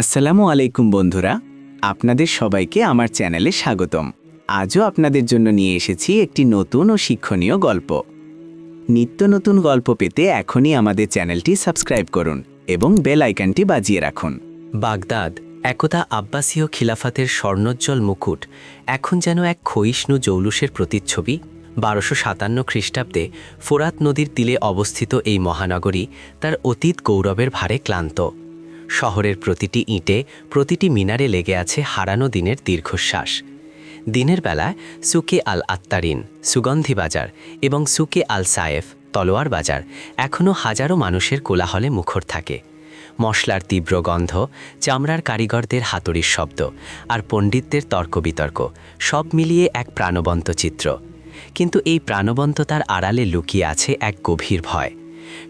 আসসালামু আলাইকুম বন্ধুরা, আপনাদের সবাইকে আমার চ্যানেলে স্বাগতম। আজও আপনাদের জন্য নিয়ে এসেছি একটি নতুন ও শিক্ষণীয় গল্প। নিত্য নতুন গল্প পেতে এখনই আমাদের চ্যানেলটি সাবস্ক্রাইব করুন এবং বেল আইকনটি বাজিয়ে রাখুন। বাগদাদ, একদা আব্বাসীয় খিলাফাতের স্বর্ণোজ্জ্বল মুকুট, এখন যেন এক ক্ষয়িষ্ণু জৌলুসের প্রতিচ্ছবি। বারোশো সাতান্ন খ্রিস্টাব্দে ফোরাত নদীর তীরে অবস্থিত এই মহানগরী তার অতীত গৌরবের ভারে ক্লান্ত। শহরের প্রতিটি ইঁটে প্রতিটি মিনারে লেগে আছে হারানো দিনের দীর্ঘশ্বাস। দিনের বেলায় সুকে আল আত্তারিন সুগন্ধি বাজার এবং সুকে আল সায়েফ তলোয়ার বাজার এখনও হাজারো মানুষের কোলাহলে মুখর থাকে। মশলার তীব্র গন্ধ, চামড়ার কারিগরদের হাতুড়ির শব্দ আর পণ্ডিতদের তর্ক বিতর্ক সব মিলিয়ে এক প্রাণবন্ত চিত্র। কিন্তু এই প্রাণবন্ততার আড়ালে লুকিয়ে আছে এক গভীর ভয়।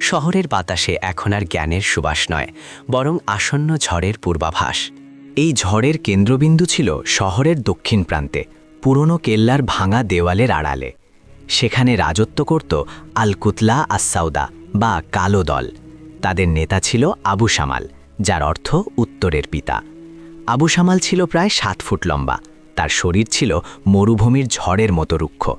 শহরের বাতাসে এখন আর জ্ঞানের সুবাস নয়, বরং আসন্ন ঝড়ের পূর্বাভাস। এই ঝড়ের কেন্দ্রবিন্দু ছিল শহরের দক্ষিণ প্রান্তে, পুরনো কেল্লার ভাঙা দেওয়ালের আড়ালে। সেখানে রাজত্ব করত আলকুতলা আসাউদা বা কালো দল। তাদের নেতা ছিল আবু সামাল, যার অর্থ উত্তরের পিতা। আবু সামাল ছিল প্রায় সাত ফুট লম্বা। তার শরীর ছিল মরুভূমির ঝড়ের মতো রুক্ষ।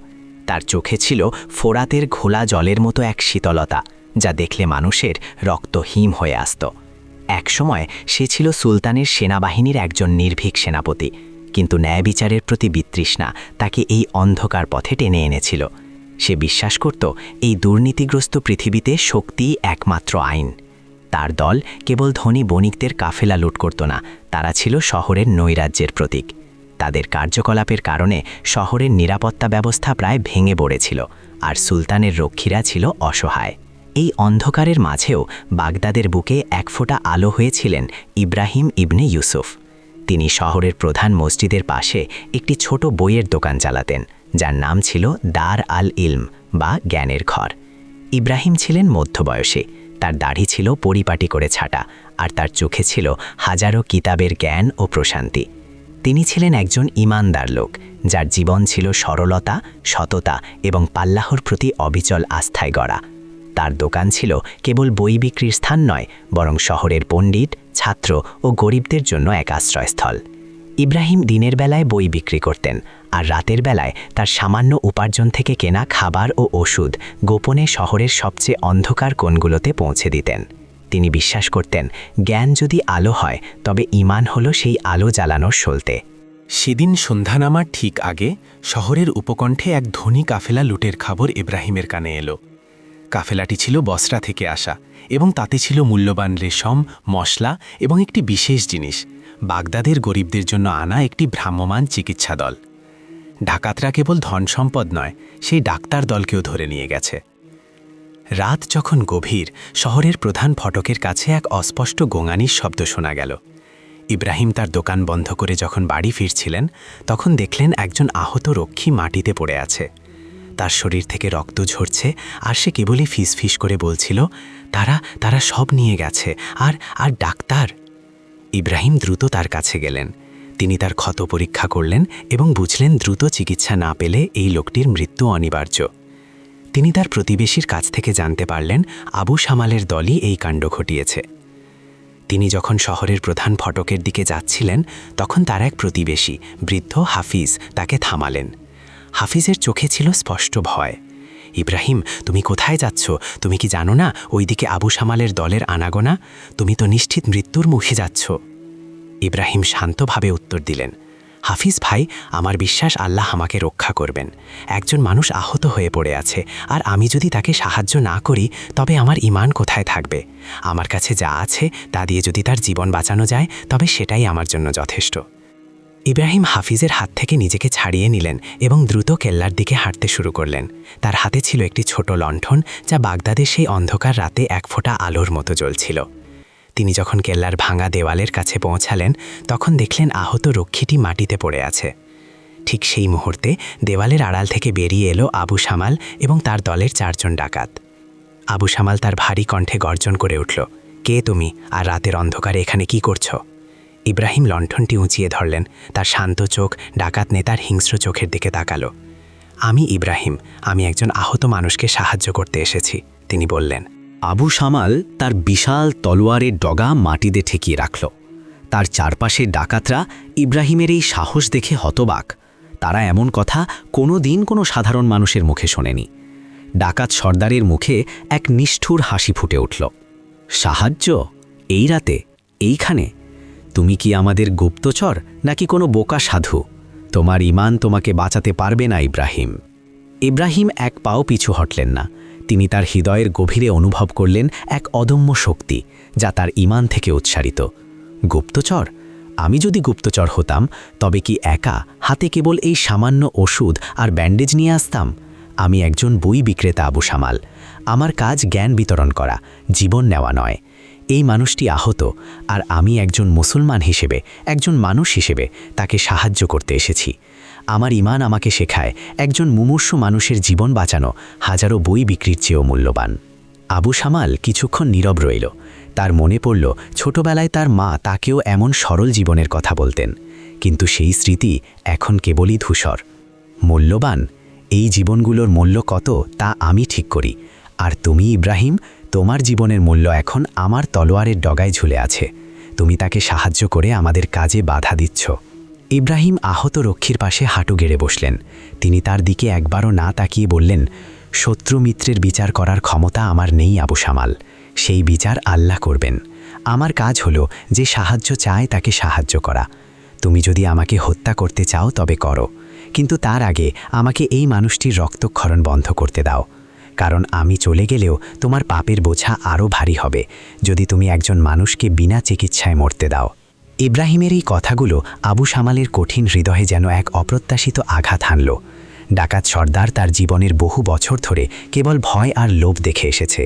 তার চোখে ছিল ফোরাতের ঘোলা জলের মতো এক শীতলতা। যা দেখলে মানুষের রক্ত হিম হয়ে আসত। একসময় সে ছিল সুলতানের সেনাবাহিনীর একজন নির্ভীক সেনাপতি, কিন্তু ন্যায় বিচারের প্রতি বিতৃষ্ণা তাকে এই অন্ধকার পথে টেনে এনেছিল। সে বিশ্বাস করত, এই দুর্নীতিগ্রস্ত পৃথিবীতে শক্তিই একমাত্র আইন। তার দল কেবল ধনী বণিকদের কাফেলা লুট করত না, তারা ছিল শহরের নৈরাজ্যের প্রতীক। তাদের কার্যকলাপের কারণে শহরের নিরাপত্তা ব্যবস্থা প্রায় ভেঙে পড়েছিল, আর সুলতানের রক্ষীরা ছিল অসহায়। এই অন্ধকারের মাঝেও বাগদাদের বুকে এক ফোঁটা আলো হয়েছিলেন ইব্রাহিম ইবনে ইউসুফ। তিনি শহরের প্রধান মসজিদের পাশে একটি ছোট বইয়ের দোকান চালাতেন, যার নাম ছিল দার আল ইলম বা জ্ঞানের ঘর। ইব্রাহিম ছিলেন মধ্যবয়সী, তার দাড়ি ছিল পরিপাটি করে ছাটা আর তার চোখে ছিল হাজারো কিতাবের জ্ঞান ও প্রশান্তি। তিনি ছিলেন একজন ইমানদার লোক, যার জীবন ছিল সরলতা, সততা এবং পাল্লাহর প্রতি অবিচল আস্থায় গড়া। তার দোকান ছিল কেবল বই বিক্রির স্থান নয়, বরং শহরের পণ্ডিত, ছাত্র ও গরিবদের জন্য এক আশ্রয়স্থল। ইব্রাহিম দিনের বেলায় বই বিক্রি করতেন, আর রাতের বেলায় তার সামান্য উপার্জন থেকে কেনা খাবার ও ওষুধ গোপনে শহরের সবচেয়ে অন্ধকার কোণগুলোতে পৌঁছে দিতেন। তিনি বিশ্বাস করতেন, জ্ঞান যদি আলো হয়, তবে ইমান হলো সেই আলো জ্বালানোর সলতে সেদিন সন্ধ্যা নামার ঠিক আগে শহরের উপকণ্ঠে এক ধনী কাফেলা লুটের খবর ইব্রাহিমের কানে এলো। কাফেলাটি ছিল বসরা থেকে আসা এবং তাতে ছিল মূল্যবান রেশম, মশলা এবং একটি বিশেষ জিনিস। বাগদাদের গরিবদের জন্য আনা একটি ভ্রাম্যমান চিকিৎসা দল ডাকাতরা কেবল ধন সম্পদ নয়, সেই ডাক্তার দলকেও ধরে নিয়ে গেছে। রাত যখন গভীর, শহরের প্রধান ফটকের কাছে এক অস্পষ্ট গোঙানির শব্দ শোনা গেল। ইব্রাহিম তার দোকান বন্ধ করে যখন বাড়ি ফিরছিলেন, তখন দেখলেন একজন আহত রক্ষী মাটিতে পড়ে আছে। তার শরীর থেকে রক্ত ঝরছে আর সে কেবলই ফিস ফিস করে বলছিল, তারা তারা সব নিয়ে গেছে। আর আর ডাক্তার? ইব্রাহিম দ্রুত তার কাছে গেলেন। তিনি তার ক্ষত পরীক্ষা করলেন এবং বুঝলেন দ্রুত চিকিৎসা না পেলে এই লোকটির মৃত্যু অনিবার্য। তিনি তার প্রতিবেশীর কাছ থেকে জানতে পারলেন আবু সামালের দলই এই কাণ্ড ঘটিয়েছে। তিনি যখন শহরের প্রধান ফটকের দিকে যাচ্ছিলেন, তখন তার এক প্রতিবেশী, বৃদ্ধ হাফিজ, তাকে থামালেন। হাফিজের চোখে ছিল স্পষ্ট ভয়। ইব্রাহিম, তুমি কোথায় যাচ্ছ? তুমি কি জানো না ওইদিকে আবু সামালের দলের আনাগোনা? তুমি তো নিশ্চিত মৃত্যুর মুখে যাচ্ছ। ইব্রাহিম শান্তভাবে উত্তর দিলেন, হাফিজ ভাই, আমার বিশ্বাস আল্লাহ আমাকে রক্ষা করবেন। একজন মানুষ আহত হয়ে পড়ে আছে, আর আমি যদি তাকে সাহায্য না করি, তবে আমার ইমান কোথায় থাকবে? আমার কাছে যা আছে, তা দিয়ে যদি তার জীবন বাঁচানো যায়, তবে সেটাই আমার জন্য যথেষ্ট। ইব্রাহিম হাফিজের হাত থেকে নিজেকে ছাড়িয়ে নিলেন এবং দ্রুত কেল্লার দিকে হাঁটতে শুরু করলেন। তার হাতে ছিল একটি ছোট লণ্ঠন যা বাগদাদের সেই অন্ধকার রাতে এক ফোঁটা আলোর মতো জ্বলছিল। তিনি যখন কেল্লার ভাঙা দেওয়ালের কাছে পৌঁছালেন, তখন দেখলেন আহত রক্ষীটি মাটিতে পড়ে আছে। ঠিক সেই মুহূর্তে দেওয়ালের আড়াল থেকে বেরিয়ে এলো আবু সামাল এবং তার দলের চারজন ডাকাত। আবু সামাল তার ভারী কণ্ঠে গর্জন করে উঠল, কে তুমি? আর রাতের অন্ধকারে এখানে কি করছ? ইব্রাহিম লণ্ঠনটি উঁচিয়ে ধরলেন। তার শান্ত চোখ, ডাকাত নেতার হিংস্র চোখের দিকে তাকালো। আমি ইব্রাহিম, আমি একজন আহত মানুষকে সাহায্য করতে এসেছি। তিনি বললেন। আবু সামাল তার বিশাল তলোয়ারের ডগা মাটিতে ঠেকিয়ে রাখল। তার চারপাশের ডাকাতরা ইব্রাহিমের এই সাহস দেখে হতবাক। তারা এমন কথা কোনো দিন কোনো সাধারণ মানুষের মুখে শোনেনি। ডাকাত সর্দারের মুখে এক নিষ্ঠুর হাসি ফুটে উঠল। সাহায্য? এই রাতে? এইখানে? তুমি কি আমাদের গুপ্তচর নাকি কোনো বোকা সাধু? তোমার ইমান তোমাকে বাঁচাতে পারবে না ইব্রাহিম। ইব্রাহিম এক পাও পিছু হটলেন না। তিনি তার হৃদয়ের গভীরে অনুভব করলেন এক অদম্য শক্তি, যা তার ইমান থেকে উৎসারিত। গুপ্তচর? আমি যদি গুপ্তচর হতাম, তবে কি একা হাতে কেবল এই সামান্য ওষুধ আর ব্যান্ডেজ নিয়ে আসতাম? আমি একজন বই বিক্রেতা আবু সামাল। আমার কাজ জ্ঞান বিতরণ করা, জীবন নেওয়া নয়। এই মানুষটি আহত আর আমি একজন মুসলমান হিসেবে, একজন মানুষ হিসেবে তাকে সাহায্য করতে এসেছি। আমার ইমান আমাকে শেখায়, একজন মুমূর্ষু মানুষের জীবন বাঁচানো হাজারো বই বিক্রির চেয়েও মূল্যবান। আবু সামাল কিছুক্ষণ নীরব রইল। তার মনে পড়ল, ছোটবেলায় তার মা তাকেও এমন সরল জীবনের কথা বলতেন, কিন্তু সেই স্মৃতি এখন কেবলই ধূসর। মূল্যবান, এই জীবনগুলোর মূল্য কত তা আমি ঠিক করি। আর তুমি, ইব্রাহিম তোমার জীবনের মূল্য এখন আমার তলোয়ারের ডগায় ঝুলে আছে। তুমি তাকে সাহায্য করে আমাদের কাজে বাধা দিচ্ছ। ইব্রাহিম আহত রক্ষীর পাশে হাঁটু গেড়ে বসলেন। তিনি তার দিকে একবারও না তাকিয়ে বললেন, শত্রু মিত্রের বিচার করার ক্ষমতা আমার নেই, আবু সামাল। সেই বিচার আল্লাহ করবেন। আমার কাজ হলো যে সাহায্য চায় তাকে সাহায্য করা। তুমি যদি আমাকে হত্যা করতে চাও তবে করো। কিন্তু তার আগে আমাকে এই মানুষটির রক্তক্ষরণ বন্ধ করতে দাও। কারণ আমি চলে গেলেও তোমার পাপের বোঝা আরও ভারী হবে। যদি তুমি একজন মানুষকে বিনা চিকিৎসায় মরতে দাও। ইব্রাহিমের এই কথাগুলো আবু সামালের কঠিন হৃদয়ে যেন এক অপ্রত্যাশিত আঘাত হানল। ডাকাত সর্দার তার জীবনের বহু বছর ধরে কেবল ভয় আর লোভ দেখে এসেছে।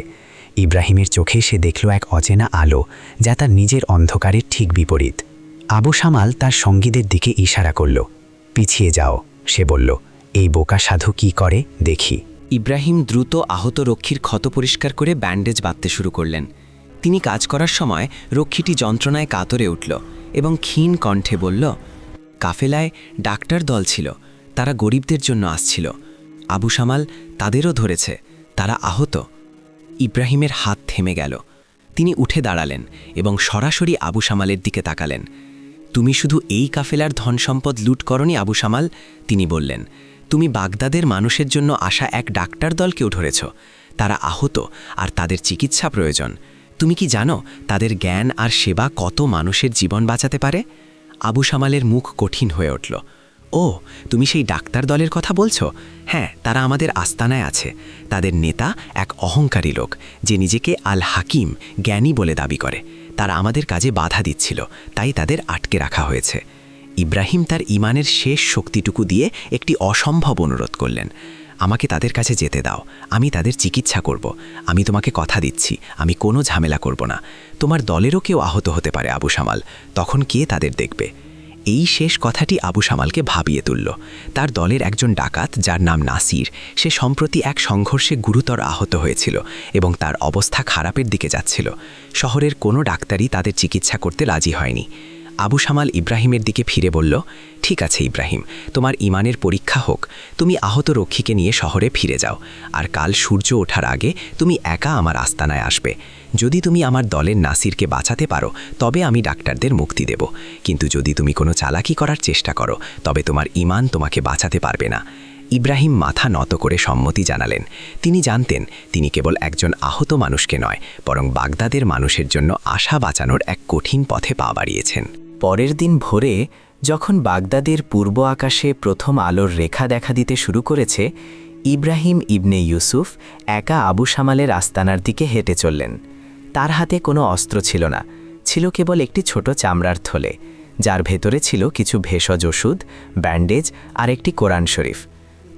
ইব্রাহিমের চোখে সে দেখল এক অচেনা আলো, যা তার নিজের অন্ধকারের ঠিক বিপরীত। আবু সামাল তার সঙ্গীদের দিকে ইশারা করল, পিছিয়ে যাও, সে বলল, এই বোকা সাধু কি করে? দেখি। ইব্রাহিম দ্রুত আহত রক্ষীর ক্ষত পরিষ্কার করে ব্যান্ডেজ বাঁধতে শুরু করলেন। তিনি কাজ করার সময় রক্ষীটি যন্ত্রণায় কাতরে উঠল এবং ক্ষীণ কণ্ঠে বলল, কাফেলায় ডাক্তার দল ছিল, তারা গরিবদের জন্য আসছিল। আবু সামাল তাদেরও ধরেছে, তারা আহত। ইব্রাহিমের হাত থেমে গেল। তিনি উঠে দাঁড়ালেন এবং সরাসরি আবু সামালের দিকে তাকালেন। তুমি শুধু এই কাফেলার ধন সম্পদ লুট করনি আবু সামাল? তিনি বললেন। তুমি বাগদাদের মানুষের জন্য আসা এক ডাক্তার দলকেও ধরেছ। তারা আহত আর তাদের চিকিৎসা প্রয়োজন। তুমি কি জানো তাদের জ্ঞান আর সেবা কত মানুষের জীবন বাঁচাতে পারে? আবু সামালের মুখ কঠিন হয়ে উঠল। ও, তুমি সেই ডাক্তার দলের কথা বলছো? হ্যাঁ তারা আমাদের আস্তানায় আছে। তাদের নেতা এক অহংকারী লোক, যে নিজেকে আল হাকিম, জ্ঞানী বলে দাবি করে। তারা আমাদের কাজে বাধা দিচ্ছিল, তাই তাদের আটকে রাখা হয়েছে। ইব্রাহিম তার ইমানের শেষ শক্তিটুকু দিয়ে একটি অসম্ভব অনুরোধ করলেন। আমাকে তাদের কাছে যেতে দাও, আমি তাদের চিকিৎসা করব, আমি তোমাকে কথা দিচ্ছি, আমি কোনো ঝামেলা করব না। তোমার দলেরও কেউ আহত হতে পারে আবু সামাল, তখন কে তাদের দেখবে? এই শেষ কথাটি আবু সামালকে ভাবিয়ে তুলল। তার দলের একজন ডাকাত, যার নাম নাসির, সে সম্প্রতি এক সংঘর্ষে গুরুতর আহত হয়েছিল এবং তার অবস্থা খারাপের দিকে যাচ্ছিল। শহরের কোনো ডাক্তারই তাদের চিকিৎসা করতে রাজি হয়নি। আবু সামাল ইব্রাহিমের দিকে ফিরে বলল, ঠিক আছে ইব্রাহিম, তোমার ইমানের পরীক্ষা হোক। তুমি আহত রক্ষীকে নিয়ে শহরে ফিরে যাও। আর কাল সূর্য ওঠার আগে তুমি একা আমার আস্তানায় আসবে। যদি তুমি আমার দলের নাসিরকে বাঁচাতে পারো, তবে আমি ডাক্তারদের মুক্তি দেব। কিন্তু যদি তুমি কোনো চালাকি করার চেষ্টা করো, তবে তোমার ইমান তোমাকে বাঁচাতে পারবে না। ইব্রাহিম মাথা নত করে সম্মতি জানালেন। তিনি জানতেন, তিনি কেবল একজন আহত মানুষকে নয়, বরং বাগদাদের মানুষের জন্য আশা বাঁচানোর এক কঠিন পথে পা বাড়িয়েছেন। পরের দিন ভোরে যখন বাগদাদের পূর্ব আকাশে প্রথম আলোর রেখা দেখা দিতে শুরু করেছে, ইব্রাহিম ইবনে ইউসুফ একা আবু সামালের আস্তানার দিকে হেঁটে চললেন। তার হাতে কোনো অস্ত্র ছিল না, ছিল কেবল একটি ছোট চামড়ার থলে, যার ভেতরে ছিল কিছু ভেষজ ওষুধ, ব্যান্ডেজ আর একটি কোরআন শরীফ।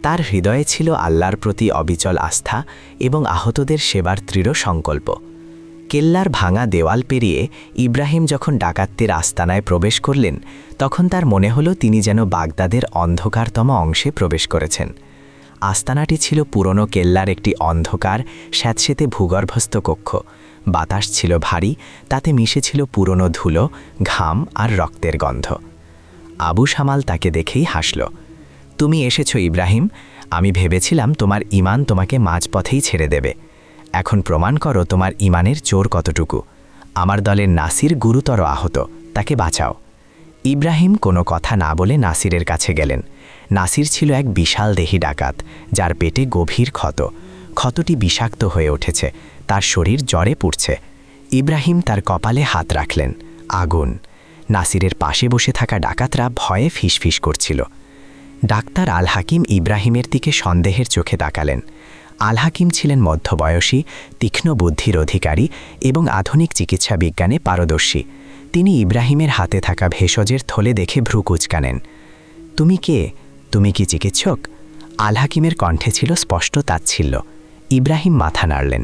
তার হৃদয়ে ছিল আল্লাহর প্রতি অবিচল আস্থা এবং আহতদের সেবার দৃঢ় সংকল্প। কেল্লার ভাঙা দেওয়াল পেরিয়ে ইব্রাহিম যখন ডাকাতদের আস্তানায় প্রবেশ করলেন, তখন তার মনে হলো তিনি যেন বাগদাদের অন্ধকারতম অংশে প্রবেশ করেছেন। আস্তানাটি ছিল পুরনো কেল্লার একটি অন্ধকার, স্যাঁতসেতে ভূগর্ভস্থ কক্ষ। বাতাস ছিল ভারী, তাতে মিশেছিল পুরনো ধুলো, ঘাম আর রক্তের গন্ধ। আবু সামাল তাকে দেখেই হাসল, তুমি এসেছ ইব্রাহিম, আমি ভেবেছিলাম তোমার ইমান তোমাকে মাঝপথেই ছেড়ে দেবে। এখন প্রমাণ করো তোমার ইমানের চোর কতটুকু। আমার দলের নাসির গুরুতর আহত, তাকে বাঁচাও। ইব্রাহিম কোনো কথা না বলে নাসিরের কাছে গেলেন। নাসির ছিল এক বিশাল দেহি ডাকাত, যার পেটে গভীর ক্ষত। ক্ষতটি বিষাক্ত হয়ে উঠেছে, তার শরীর জ্বরে পুড়ছে। ইব্রাহিম তার কপালে হাত রাখলেন। আগুন। নাসিরের পাশে বসে থাকা ডাকাতরা ভয়ে ফিসফিস করছিল। ডাক্তার আল হাকিম ইব্রাহিমের দিকে সন্দেহের চোখে তাকালেন। আল হাকিম ছিলেন মধ্যবয়সী, তীক্ষ্ণ বুদ্ধির অধিকারী এবং আধুনিক চিকিৎসা বিজ্ঞানে পারদর্শী। তিনি ইব্রাহিমের হাতে থাকা ভেষজের থলে দেখে ভ্রু কুচকানেন তুমি কে? তুমি কি চিকিৎসক? আল হাকিমের কণ্ঠে ছিল স্পষ্ট তাচ্ছিল্য। ইব্রাহিম মাথা নাড়লেন।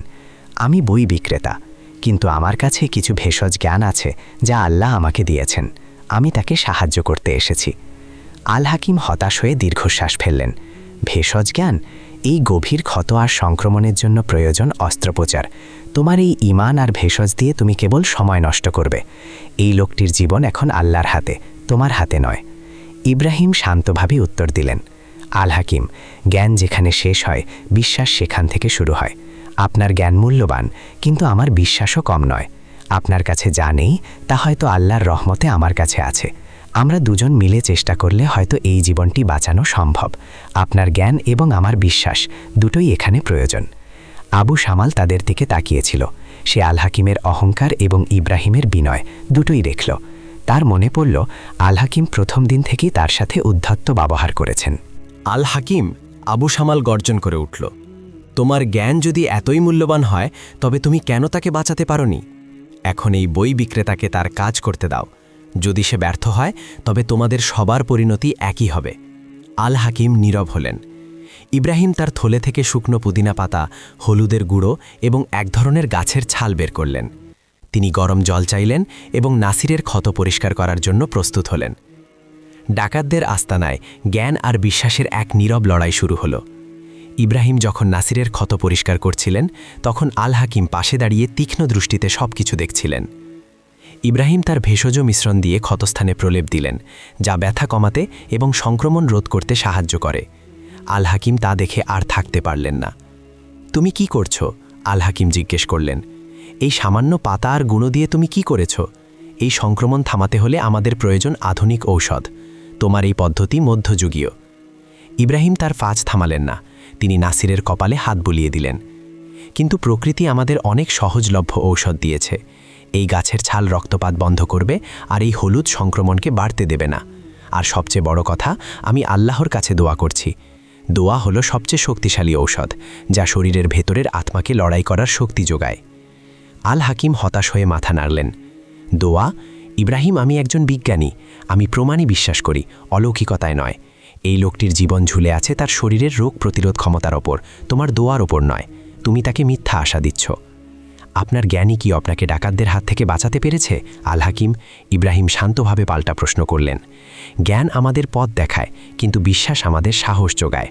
আমি বই বিক্রেতা, কিন্তু আমার কাছে কিছু ভেষজ জ্ঞান আছে যা আল্লাহ আমাকে দিয়েছেন। আমি তাকে সাহায্য করতে এসেছি। আল হাকিম হতাশ হয়ে দীর্ঘশ্বাস ফেললেন। ভেষজ জ্ঞান? এই গভীর ক্ষত আর সংক্রমণের জন্য প্রয়োজন অস্ত্রোপচার। তোমার এই ইমান আর ভেষজ দিয়ে তুমি কেবল সময় নষ্ট করবে। এই লোকটির জীবন এখন আল্লাহর হাতে, তোমার হাতে নয়। ইব্রাহিম শান্তভাবে উত্তর দিলেন, আল হাকিম, জ্ঞান যেখানে শেষ হয়, বিশ্বাস সেখান থেকে শুরু হয়। আপনার জ্ঞান মূল্যবান, কিন্তু আমার বিশ্বাসও কম নয়। আপনার কাছে যা নেই, তা হয়তো আল্লাহর রহমতে আমার কাছে আছে। আমরা দুজন মিলে চেষ্টা করলে হয়তো এই জীবনটি বাঁচানো সম্ভব। আপনার জ্ঞান এবং আমার বিশ্বাস দুটোই এখানে প্রয়োজন। আবু সামাল তাদের দিকে তাকিয়েছিল। সে আল হাকিমের অহংকার এবং ইব্রাহিমের বিনয় দুটোই দেখল। তার মনে পড়ল আল হাকিম প্রথম দিন থেকেই তার সাথে উদ্ধত্ত ব্যবহার করেছেন। আল হাকিম আবু সামাল গর্জন করে উঠল, তোমার জ্ঞান যদি এতই মূল্যবান হয়, তবে তুমি কেন তাকে বাঁচাতে পারোনি? এখন এই বই বিক্রেতাকে তার কাজ করতে দাও। যদি সে ব্যর্থ হয়, তবে তোমাদের সবার পরিণতি একই হবে। আল হাকিম নীরব হলেন। ইব্রাহিম তার থলে থেকে শুকনো পুদিনা পাতা, হলুদের গুঁড়ো এবং এক ধরনের গাছের ছাল বের করলেন। তিনি গরম জল চাইলেন এবং নাসিরের ক্ষত পরিষ্কার করার জন্য প্রস্তুত হলেন। ডাকাতদের আস্তানায় জ্ঞান আর বিশ্বাসের এক নীরব লড়াই শুরু হল। ইব্রাহিম যখন নাসিরের ক্ষত পরিষ্কার করছিলেন, তখন আল হাকিম পাশে দাঁড়িয়ে তীক্ষ্ণ দৃষ্টিতে সব কিছু দেখছিলেন। ইব্রাহিম তার ভেষজ মিশ্রণ দিয়ে ক্ষতস্থানে প্রলেপ দিলেন, যা ব্যথা কমাতে এবং সংক্রমণ রোধ করতে সাহায্য করে। আল হাকিম তা দেখে আর থাকতে পারলেন না। তুমি কি করছ? আল হাকিম জিজ্ঞেস করলেন। এই সামান্য পাতা আর গুঁড়ো দিয়ে তুমি কি করেছ? এই সংক্রমণ থামাতে হলে আমাদের প্রয়োজন আধুনিক ঔষধ। তোমার এই পদ্ধতি মধ্যযুগীয়। ইব্রাহিম তার ফাজ থামালেন না। তিনি নাসিরের কপালে হাত বুলিয়ে দিলেন। কিন্তু প্রকৃতি আমাদের অনেক সহজলভ্য ঔষধ দিয়েছে। এই গাছের ছাল রক্তপাত বন্ধ করবে আর এই হলুদ সংক্রমণকে বাড়তে দেবে না। আর সবচেয়ে বড় কথা, আমি আল্লাহর কাছে দোয়া করছি। দোয়া হলো সবচেয়ে শক্তিশালী ঔষধ, যা শরীরের ভেতরের আত্মাকে লড়াই করার শক্তি যোগায়। আল হাকিম হতাশ হয়ে মাথা নাড়লেন। দোয়া, ইব্রাহিম, আমি একজন বিজ্ঞানী। আমি প্রমাণই বিশ্বাস করি, অলৌকিকতায় নয়। এই লোকটির জীবন ঝুলে আছে তার শরীরের রোগ প্রতিরোধ ক্ষমতার ওপর। তোমার দোয়ার ওপর নয়। তুমি তাকে মিথ্যা আশা দিচ্ছ। আপনার জ্ঞানী কি আপনাকে ডাকাতদের হাত থেকে বাঁচাতে পেরেছে? আল হাকিম ইব্রাহিম শান্তভাবে পাল্টা প্রশ্ন করলেন। জ্ঞান আমাদের পথ দেখায়, কিন্তু বিশ্বাস আমাদের সাহস যোগায়।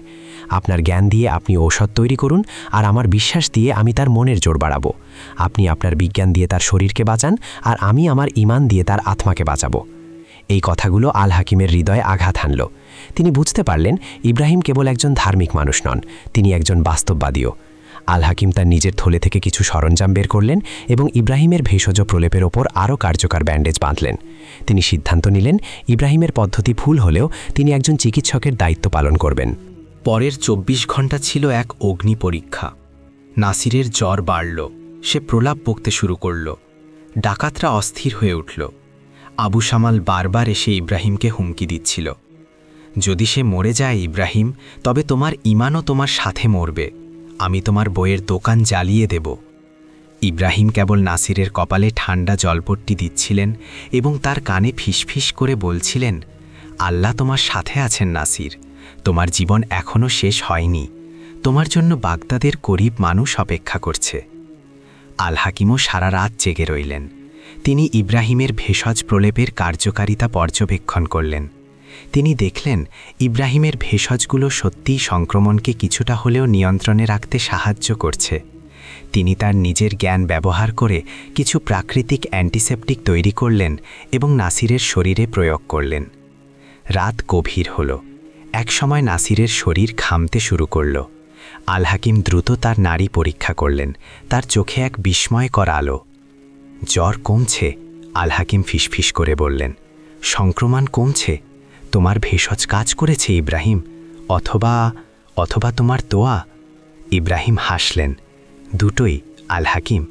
আপনার জ্ঞান দিয়ে আপনি ঔষধ তৈরি করুন, আর আমার বিশ্বাস দিয়ে আমি তার মনের জোর বাড়াবো। আপনি আপনার বিজ্ঞান দিয়ে তার শরীরকে বাঁচান, আর আমি আমার ইমান দিয়ে তার আত্মাকে বাঁচাবো। এই কথাগুলো আল হাকিমের হৃদয়ে আঘাত হানল। তিনি বুঝতে পারলেন, ইব্রাহিম কেবল একজন ধার্মিক মানুষ নন, তিনি একজন বাস্তববাদীও। আল হাকিম তার নিজের থলে থেকে কিছু সরঞ্জাম বের করলেন এবং ইব্রাহিমের ভেষজ প্রলেপের ওপর আরও কার্যকর ব্যান্ডেজ বাঁধলেন। তিনি সিদ্ধান্ত নিলেন, ইব্রাহিমের পদ্ধতি ভুল হলেও তিনি একজন চিকিৎসকের দায়িত্ব পালন করবেন। পরের চব্বিশ ঘণ্টা ছিল এক অগ্নি পরীক্ষা। নাসিরের জ্বর বাড়ল, সে প্রলাপ বকতে শুরু করল। ডাকাতরা অস্থির হয়ে উঠল। আবু সামাল বারবার এসে ইব্রাহিমকে হুমকি দিচ্ছিল। যদি সে মরে যায় ইব্রাহিম, তবে তোমার ইমানও তোমার সাথে মরবে। আমি তোমার বইয়ের দোকান জ্বালিয়ে দেব। ইব্রাহিম কেবল নাসিরের কপালে ঠান্ডা জলপট্টি দিচ্ছিলেন এবং তার কানে ফিসফিস করে বলছিলেন, আল্লাহ তোমার সাথে আছেন, নাসির। তোমার জীবন এখনও শেষ হয়নি। তোমার জন্য বাগদাদের গরিব মানুষ অপেক্ষা করছে। আল হাকিমও সারা রাত জেগে রইলেন। তিনি ইব্রাহিমের ভেষজ প্রলেপের কার্যকারিতা পর্যবেক্ষণ করলেন। তিনি দেখলেন, ইব্রাহিমের ভেষজগুলো সত্যিই সংক্রমণকে কিছুটা হলেও নিয়ন্ত্রণে রাখতে সাহায্য করছে। তিনি তার নিজের জ্ঞান ব্যবহার করে কিছু প্রাকৃতিক অ্যান্টিসেপটিক তৈরি করলেন এবং নাসিরের শরীরে প্রয়োগ করলেন। রাত গভীর হল। একসময় নাসিরের শরীর খামতে শুরু করল। আল হাকিম দ্রুত তার নারী পরীক্ষা করলেন। তার চোখে এক বিস্ময়কর আলো। জ্বর কমছে আল হাকিম ফিসফিস করে বললেন। সংক্রমণ কমছে? তোমার ভেষজ কাজ করেছে ইব্রাহিম, অথবা অথবা তোমার তোয়া। ইব্রাহিম হাসলেন, দুটোই আল হাকিম,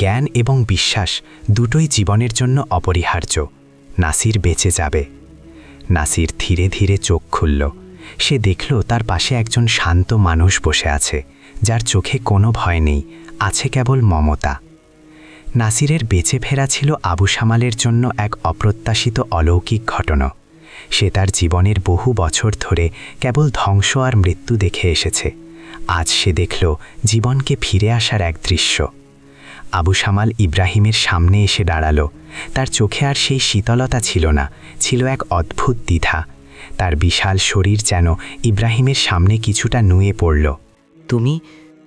জ্ঞান এবং বিশ্বাস দুটোই জীবনের জন্য অপরিহার্য, নাসির বেঁচে যাবে। নাসির ধীরে ধীরে চোখ খুলল, সে দেখল তার পাশে একজন শান্ত মানুষ বসে আছে, যার চোখে কোনো ভয় নেই, আছে কেবল মমতা। নাসিরের বেঁচে ফেরা ছিল আবু সামালের জন্য এক অপ্রত্যাশিত অলৌকিক ঘটনা। সে তার জীবনের বহু বছর ধরে কেবল ধ্বংস আর মৃত্যু দেখে এসেছে। আজ সে দেখল জীবনকে ফিরে আসার এক দৃশ্য। আবু সামাল ইব্রাহিমের সামনে এসে দাঁড়াল। তার চোখে আর সেই শীতলতা ছিল না, ছিল এক অদ্ভুত দ্বিধা। তার বিশাল শরীর যেন ইব্রাহিমের সামনে কিছুটা নুয়ে পড়ল। তুমি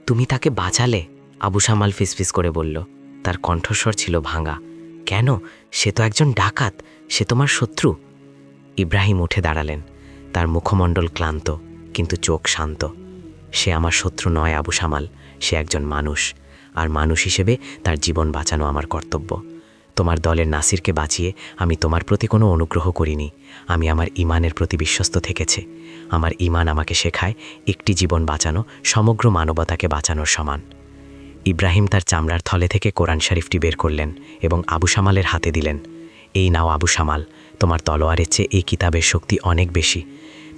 তুমি তাকে বাঁচালে, আবু সামাল ফিসফিস করে বলল। তার কণ্ঠস্বর ছিল ভাঙা। কেন? সে তো একজন ডাকাত, সে তোমার শত্রু। ইব্রাহিম উঠে দাঁড়ালেন। তার মুখমণ্ডল ক্লান্ত, কিন্তু চোখ শান্ত। সে আমার শত্রু নয় আবু সামাল, সে একজন মানুষ। আর মানুষ হিসেবে তার জীবন বাঁচানো আমার কর্তব্য। তোমার দলের নাসিরকে বাঁচিয়ে আমি তোমার প্রতি কোনো অনুগ্রহ করিনি। আমি আমার ইমানের প্রতি বিশ্বস্ত থেকেছে। আমার ইমান আমাকে শেখায় একটি জীবন বাঁচানো, সমগ্র মানবতাকে বাঁচানোর সমান। ইব্রাহিম তার চামড়ার থলে থেকে কোরআন শরীফটি বের করলেন এবং আবু সামালের হাতে দিলেন। এই নাও আবু সামাল তোমার তলোয়ারের চেয়ে এই কিতাবের শক্তি অনেক বেশি।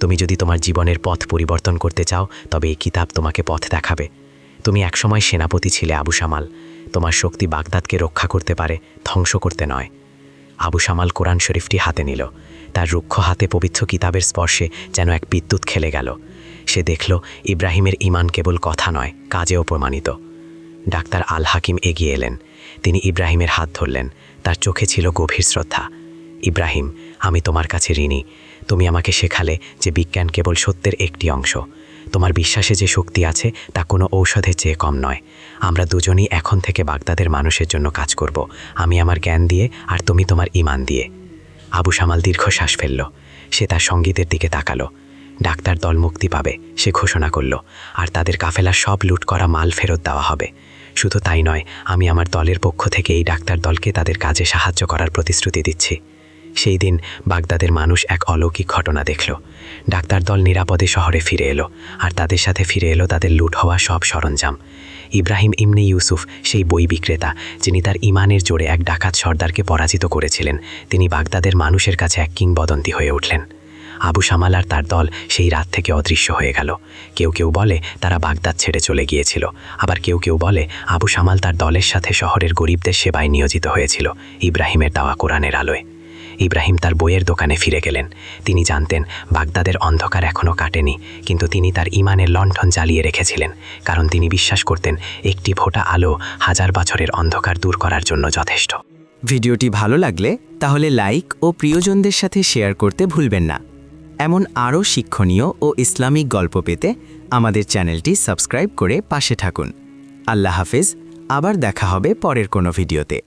তুমি যদি তোমার জীবনের পথ পরিবর্তন করতে চাও, তবে এই কিতাব তোমাকে পথ দেখাবে। তুমি একসময় সেনাপতি ছিলে আবু সামাল। তোমার শক্তি বাগদাদকে রক্ষা করতে পারে, ধ্বংস করতে নয়। আবু সামাল কোরআন শরীফটি হাতে নিল। তার রুক্ষ হাতে পবিত্র কিতাবের স্পর্শে যেন এক বিদ্যুৎ খেলে গেল। সে দেখল, ইব্রাহিমের ইমান কেবল কথা নয়, কাজেও প্রমাণিত। ডাক্তার আল হাকিম এগিয়ে এলেন। তিনি ইব্রাহিমের হাত ধরলেন। তার চোখে ছিল গভীর শ্রদ্ধা। ইব্রাহিম, আমি তোমার কাছে ঋণী। তুমি আমাকে শেখালে যে বিজ্ঞান কেবল সত্যের একটি অংশ। তোমার বিশ্বাসে যে শক্তি আছে, তা কোনো ঔষধের চেয়ে কম নয়। আমরা দুজনই এখন থেকে বাগদাদের মানুষের জন্য কাজ করব। আমি আমার জ্ঞান দিয়ে আর তুমি তোমার ইমান দিয়ে। আবু সামাল দীর্ঘশ্বাস ফেলল। সে তার সঙ্গীতের দিকে তাকালো। ডাক্তার দল মুক্তি পাবে, সে ঘোষণা করল। আর তাদের কাফেলার সব লুট করা মাল ফেরত দেওয়া হবে। শুধু তাই নয়, আমি আমার দলের পক্ষ থেকে এই ডাক্তার দলকে তাদের কাজে সাহায্য করার প্রতিশ্রুতি দিচ্ছি। সেই দিন বাগদাদের মানুষ এক অলৌকিক ঘটনা দেখল। ডাক্তার দল নিরাপদে শহরে ফিরে এলো, আর তাদের সাথে ফিরে এলো তাদের লুট হওয়া সব সরঞ্জাম। ইব্রাহিম ইমনি ইউসুফ, সেই বই বিক্রেতা, যিনি তার ইমানের জোরে এক ডাকাত সর্দারকে পরাজিত করেছিলেন, তিনি বাগদাদের মানুষের কাছে এক কিংবদন্তি হয়ে উঠলেন। আবু সামাল আর তার দল সেই রাত থেকে অদৃশ্য হয়ে গেল। কেউ কেউ বলে, তারা বাগদাদ ছেড়ে চলে গিয়েছিল। আবার কেউ কেউ বলে, আবু সামাল তার দলের সাথে শহরের গরিবদের সেবায় নিয়োজিত হয়েছিল, ইব্রাহিমের দাওয়া কোরআনের আলোয়। ইব্রাহিম তার বইয়ের দোকানে ফিরে গেলেন। তিনি জানতেন, বাগদাদের অন্ধকার এখনও কাটেনি, কিন্তু তিনি তার ইমানের লণ্ঠন জ্বালিয়ে রেখেছিলেন, কারণ তিনি বিশ্বাস করতেন, একটি ফোঁটা আলো হাজার বছরের অন্ধকার দূর করার জন্য যথেষ্ট। ভিডিওটি ভালো লাগলে তাহলে লাইক ও প্রিয়জনদের সাথে শেয়ার করতে ভুলবেন না। এমন আরও শিক্ষণীয় ও ইসলামিক গল্প পেতে আমাদের চ্যানেলটি সাবস্ক্রাইব করে পাশে থাকুন। আল্লাহ হাফেজ, আবার দেখা হবে পরের কোনো ভিডিওতে।